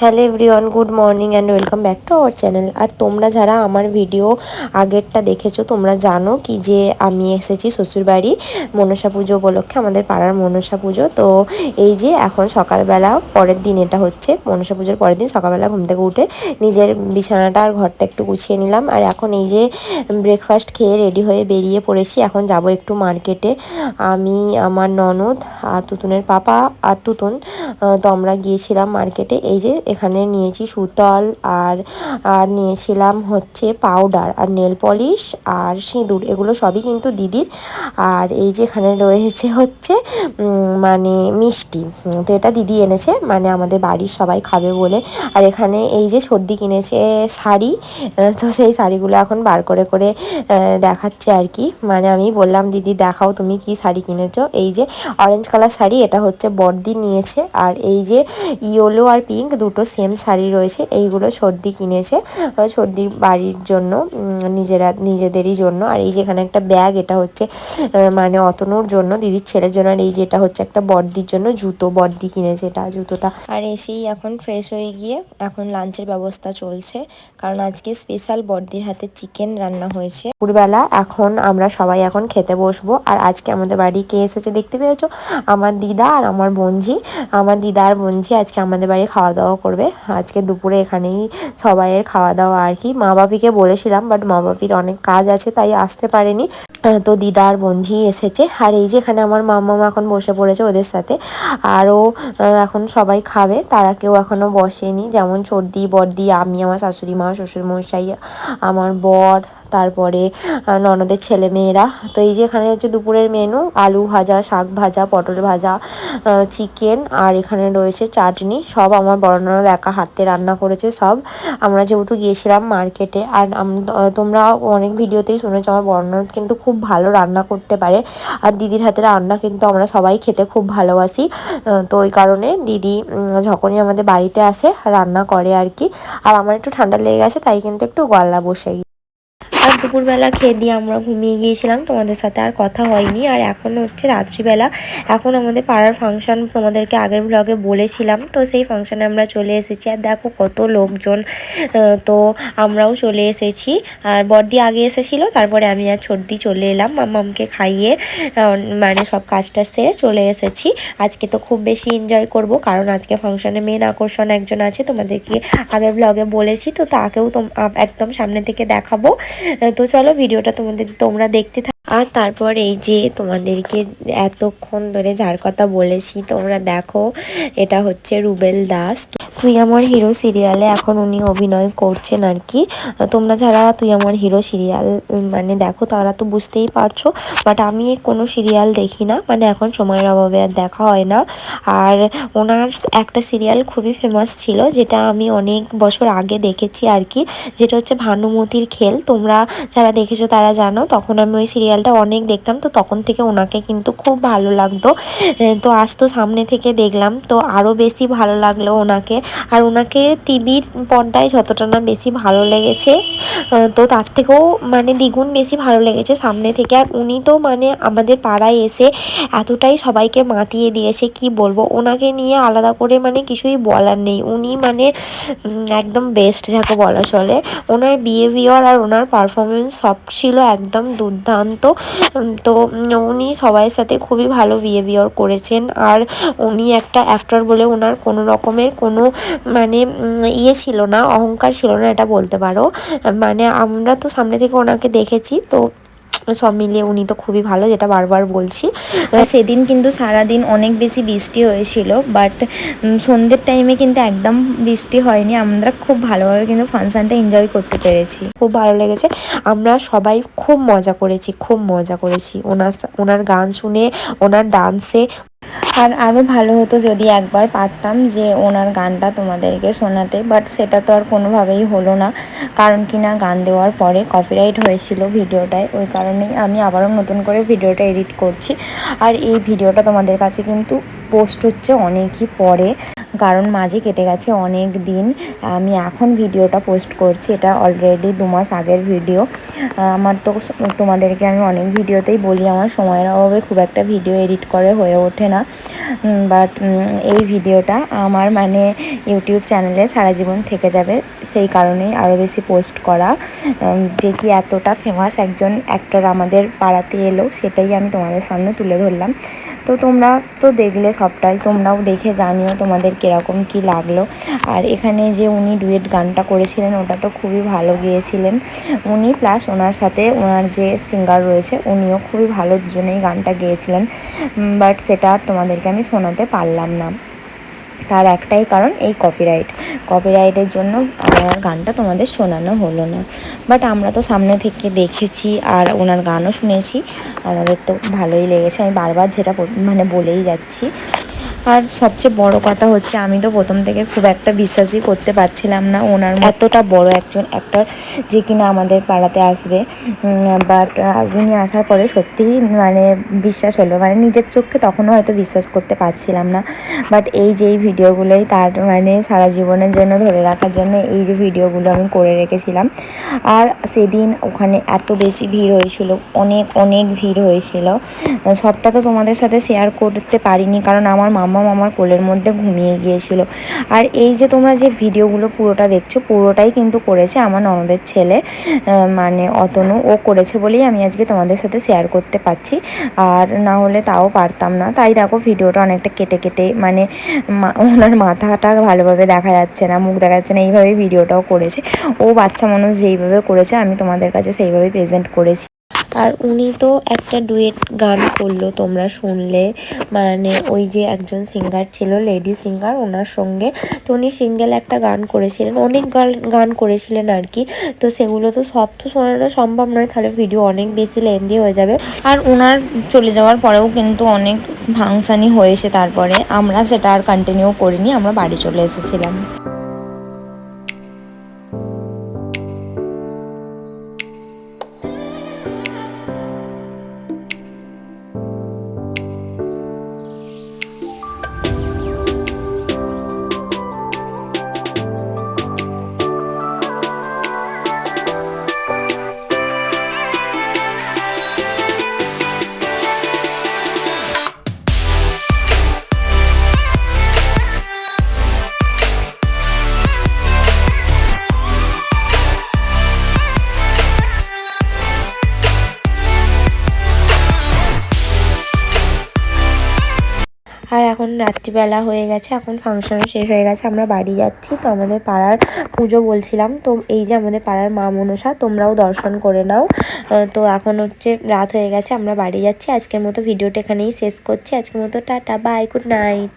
Hello everyone, good morning and welcome back to our channel. আর তোমরা যারা আমার video আগেরটা দেখেছ, তোমরা জানো কি যে আমি এসেছি শ্বশুরবাড়ি মনসা পুজো উপলক্ষে, আমাদের পাড়ার মনসা পুজো। তো এই যে এখন সকালবেলা পরের দিন এটা হচ্ছে, মনসা পুজোর পরের দিন সকালবেলা ঘুম থেকে উঠে নিজের বিছানাটা আর ঘরটা একটু গুছিয়ে নিলাম। আর এখন এই যে ব্রেকফাস্ট খেয়ে রেডি হয়ে বেরিয়ে পড়েছি, এখন যাব একটু মার্কেটে আমি, আমার ননদ আর তুতুনের পাপা আর তুতুন তো আমরা গিয়েছিলাম মার্কেটে এই যে এখানে নিয়েছি সুতল আর আর নিয়েছিলাম হচ্ছে পাউডার আর নেল পলিশ আর সিঁদুর। এগুলো সবই কিন্তু দিদির। আর এই যে এখানে রয়েছে হচ্ছে মানে মিষ্টি। তো এটা দিদি এনেছে মানে আমাদের বাড়ির সবাই খাবে বলে। আর এখানে এই যে সর্দি কিনেছে শাড়ি তো সেই শাড়িগুলো এখন বার করে করে দেখাচ্ছে আর কি। মানে আমি বললাম, দিদি, দেখাও তুমি কি শাড়ি কিনেছো? এই যে অরেঞ্জ কালার শাড়ি, এটা হচ্ছে বর্দি নিয়েছে। আর এই যে ইয়েলো আর পিঙ্ক দুটো সেম শাড়ি রয়েছে, এইগুলো সর্দি কিনেছে সর্দি বাড়ির জন্য নিজেরা, নিজেদেরই জন্য। আর এই যেখানে একটা ব্যাগ এটা হচ্ছে মানে অতনুর জন্য, দিদির ছেলের জন্য। আর এই যে এটা হচ্ছে একটা বর্দির জন্য জুতো, বর্দি কিনেছে এটা জুতোটা। আর এসেই এখন ফ্রেশ হয়ে গিয়ে এখন লাঞ্চের ব্যবস্থা চলছে। কারণ আজকে স্পেশাল বর্দির হাতে চিকেন রান্না হয়েছে। দুপুরবেলা এখন আমরা সবাই এখন খেতে বসবো। আর আজকে আমাদের বাড়ি কে এসেছে দেখতে পেয়েছ? আমার দিদা আর আমার বোনঝি। আমার দিদা আর বোনঝি আজকে আমাদের বাড়ি খাওয়া দাওয়া করবে। আজকে দুপুরে এখানেই সবাইয়ের খাওয়া দাওয়া আর কি। মা বাপিকে বলেছিলাম বাট মা বাপির অনেক কাজ আছে, তাই আসতে পারেনি। তো দিদা আর বোনঝি এসেছে। আর এই যে এখানে আমার মাম্মা এখন বসে পড়েছে ওদের সাথে। আরও এখন সবাই খাবে। তারা কেউ এখনও বসেনি। যেমন সর্দি বর্দি, আমি, আমার শাশুড়ি মা, শ্বশুরমশাই, আমার বর তারপরে ননদের ছেলে মেয়েরা তো এই যে এখানে হচ্ছে দুপুরের মেনু আলু ভাজা, শাক ভাজা, পটল ভাজা চিকেন আর এখানে রয়েছে চাটনি। সব আমার বড় ননদ একা হাতে রান্না করেছে সব। আমরা যেহেতু গিয়েছিলাম মার্কেটে আর তোমরা অনেক ভিডিওতেই শুনেছো আমার বড় ননদ কিন্তু খুব ভালো রান্না করতে পারে। আর দিদির হাতে রান্না কিন্তু আমরা সবাই খেতে খুব ভালোবাসি। তো ওই কারণে দিদি যখনই আমাদের বাড়িতে আসে, রান্না করে আর কি। আর আমার একটু ঠান্ডা লেগে গেছে, তাই কিন্তু একটু গলা বসে দুপুরবেলা খেয়ে দিয়ে আমরা ঘুমিয়ে গিয়েছিলাম। তোমাদের সাথে আর কথা হয়নি। আর এখন হচ্ছে রাত্রিবেলা। এখন আমাদের পাড়ার ফাংশন তোমাদেরকে আগের ব্লগে বলেছিলাম। তো সেই ফাংশনে আমরা চলে এসেছি। আর দেখো কত লোকজন তো আমরাও চলে এসেছি। আর বর্দি আগে এসেছিল, তারপরে আমি আর সর্দি চলে এলাম মাম্মামকে খাইয়ে। মানে সব কাজটা সেরে চলে এসেছি। আজকে তো খুব বেশি এনজয় করব, কারণ আজকে ফাংশনে মেন আকর্ষণ একজন আছে। তোমাদেরকে আগের ব্লগে বলেছি, তো তাকেও একদম সামনে থেকে দেখাবো। তো চলো ভিডিওটা তোমাদের তোমরা দেখতে আর তারপর এই যে তোমাদেরকে এতক্ষণ ধরে যার কথা বলেছি, তোমরা দেখো, এটা হচ্ছে রুবেল দাস। তুই আমার হিরো সিরিয়ালে এখন উনি অভিনয় করছেন আর কি। তোমরা যারা তুই আমার হিরো সিরিয়াল মানে দেখো, তারা তো বুঝতেই পারছ। বাট আমি কোনো সিরিয়াল দেখি না মানে এখন সময়ের অভাবে আর দেখা হয় না। আর ওনার একটা সিরিয়াল খুবই ফেমাস ছিল, যেটা আমি অনেক বছর আগে দেখেছি আর কি। যেটা হচ্ছে ভানুমতির খেল। তোমরা যারা দেখেছ তারা জানো, তখন আমি ওই সিরিয়ালটা অনেক দেখতাম, তো তখন থেকে ওনাকে কিন্তু খুব ভালো লাগতো। তো আজ তো সামনে থেকে দেখলাম, তো আরও বেশি ভালো লাগল ওনাকে। আর ওনাকে টিভির পর্দায় যতটা না বেশি ভালো লেগেছে তো তার থেকেও মানে দ্বিগুণ বেশি ভালো লেগেছে সামনে থেকে। আর উনি তো মানে আমাদের পাড়ায় এসে এতটাই সবাইকে মাতিয়ে দিয়েছে, কি বলব? ওনাকে নিয়ে আলাদা করে মানে কিছুই বলার নেই। উনি মানে একদম বেস্ট যাকে বলা চলে। ওনার বিহেভিয়ার আর ওনার পারফরমেন্স সব ছিল একদম দুর্দান্ত। তো উনি সবাইয়ের সাথে খুবই ভালো বিহেভিয়ার করেছেন। আর উনি একটা অ্যাক্টর বলে ওনার কোনো রকমের কোনো মানে ইয়ে ছিল না, অহংকার ছিল না, এটা বলতে পারো। মানে আমরা তো সামনে থেকে ওনাকে দেখেছি, তো সব মিলিয়ে উনি তো খুবই ভালো যেটা বারবার বলছি। সেদিন কিন্তু সারাদিন অনেক বেশি বৃষ্টি হয়েছিল বাট সন্ধ্যের টাইমে কিন্তু একদম বৃষ্টি হয়নি। আমরা খুব ভালোভাবে কিন্তু ফাংশানটা এনজয় করতে পেরেছি। খুব ভালো লেগেছে। আমরা সবাই খুব মজা করেছি খুব মজা করেছি। ওনার ওনার গান শুনে ওনার ডান্সে আর আরও ভালো হতো যদি একবার পারতাম যে ওনার গানটা তোমাদেরকে শোনাতে বাট সেটা তো আর কোনোভাবেই হলো না। কারণ কি না, গান দেওয়ার পরে কপিরাইট হয়েছিল ভিডিওটায়, ওই কারণেই আমি আবারও নতুন করে ভিডিওটা এডিট করছি। আর এই ভিডিওটা তোমাদের কাছে কিন্তু পোস্ট হচ্ছে অনেকই পরে। কারণ মাঝে কেটে গেছে অনেক দিন। আমি এখন ভিডিওটা পোস্ট করছি, এটা অলরেডি দু মাস আগের ভিডিও আমার তো তোমাদেরকে আমি অনেক ভিডিওতেই বলি, আমার সময়ের অভাবে খুব একটা ভিডিও এডিট করে হয়ে ওঠে না। বাট এই ভিডিওটা আমার মানে ইউটিউব চ্যানেলে সারা জীবন থেকে যাবে। সেই কারণেই আরও বেশি পোস্ট করা যে কি এতটা ফেমাস একজন অ্যাক্টর আমাদের পাড়াতে এলো, সেটাই আমি তোমাদের সামনে তুলে ধরলাম। তো তোমরা তো দেখলে সবটাই, তোমরাও দেখে জানিও তোমাদের কীরকম কি লাগল। আর এখানে যে উনি ডুয়েট গানটা করেছিলেন, ওটা তো খুবই ভালো গেয়েছিলেন। উনি প্লাস ওনার সাথে ওনার যে সিঙ্গার রয়েছে, উনিও খুবই ভালো দুজনেই গানটা গেয়েছিলেন। বাট সেটা তোমাদেরকে আমি শোনাতে পারলাম না। তার একটাই কারণ এই কপিরাইট কপিরাইটের জন্য আমার গানটা তোমাদের শোনানো হলো না। বাট আমরা তো সামনে থেকে দেখেছি আর ওনার গানও শুনেছি। আমাদের তো ভালোই লেগেছে। আমি বারবার যেটা মানে বলেই যাচ্ছি। আর সবচেয়ে বড় কথা হচ্ছে, আমি তো প্রথম থেকে খুব একটা বিশ্বাসই করতে পারছিলাম না ওনার এতটা বড় একজন অ্যাক্টর যে কিনা আমাদের পাড়াতে আসবে। বাট উনি আসার পরে সত্যিই মানে বিশ্বাস হলো মানে নিজের চোখকে তখনও হয়তো বিশ্বাস করতে পারছিলাম না। বাট এই যে এই ভিডিওগুলোই তার মানে সারা জীবনের জন্য ধরে রাখার জন্য এই যে ভিডিওগুলো আমি করে রেখেছিলাম। আর সেদিন ওখানে এত বেশি ভিড় হয়েছিল, অনেক অনেক ভিড় হয়েছিল। সবটা তো তোমাদের সাথে শেয়ার করতে পারিনি, কারণ আমার মামা আমার কোলের মধ্যে ঘুমিয়ে গিয়েছিল। আর এই যে তোমরা যে ভিডিওগুলো পুরোটা দেখছ, পুরোটাই কিন্তু করেছে আমার ননদের ছেলে মানে অতনু। ও করেছে বলেই আমি আজকে তোমাদের সাথে শেয়ার করতে পারছি। আর না হলে তাও পারতাম না। তাই দেখো, ভিডিওটা অনেকটা কেটে কেটে মানে ওনার মাথাটা ভালোভাবে দেখা যাচ্ছে না, মুখ দেখা যাচ্ছে না, এইভাবেই ভিডিওটাও করেছে। ও বাচ্চা মানুষ যেইভাবে করেছে, আমি তোমাদের কাছে সেইভাবেই প্রেজেন্ট করেছি। আর উনি তো একটা ডুয়েট গান করল, তোমরা শুনলে। মানে ওই যে একজন সিঙ্গার ছিল লেডি সিঙ্গার ওনার সঙ্গে। তো উনি সিঙ্গেল একটা গান করেছিলেন, অনেক গান গান করেছিলেন আর কি। তো সেগুলো তো সব তো শোনানো সম্ভব নয়, তাহলে ভিডিও অনেক বেশি লেন্দি হয়ে যাবে। আর ওনার চলে যাওয়ার পরেও কিন্তু অনেক ভাংসানি হয়েছে তারপরে। আমরা সেটা আর কন্টিনিউ করিনি, আমরা বাড়ি চলে এসেছিলাম। এখন রাত্রিবেলা হয়ে গেছে, এখন ফাংশনও শেষ হয়ে গেছে, আমরা বাড়ি যাচ্ছি। তো আমাদের পাড়ার পুজো বলছিলাম, তো এই যে আমাদের পাড়ার মা মনসা, তোমরাও দর্শন করে নাও। তো এখন হচ্ছে রাত হয়ে গেছে, আমরা বাড়ি যাচ্ছি। আজকের মতো ভিডিওটা এখানেই শেষ করছি। আজকের মতো টাটা বাই গুড নাইট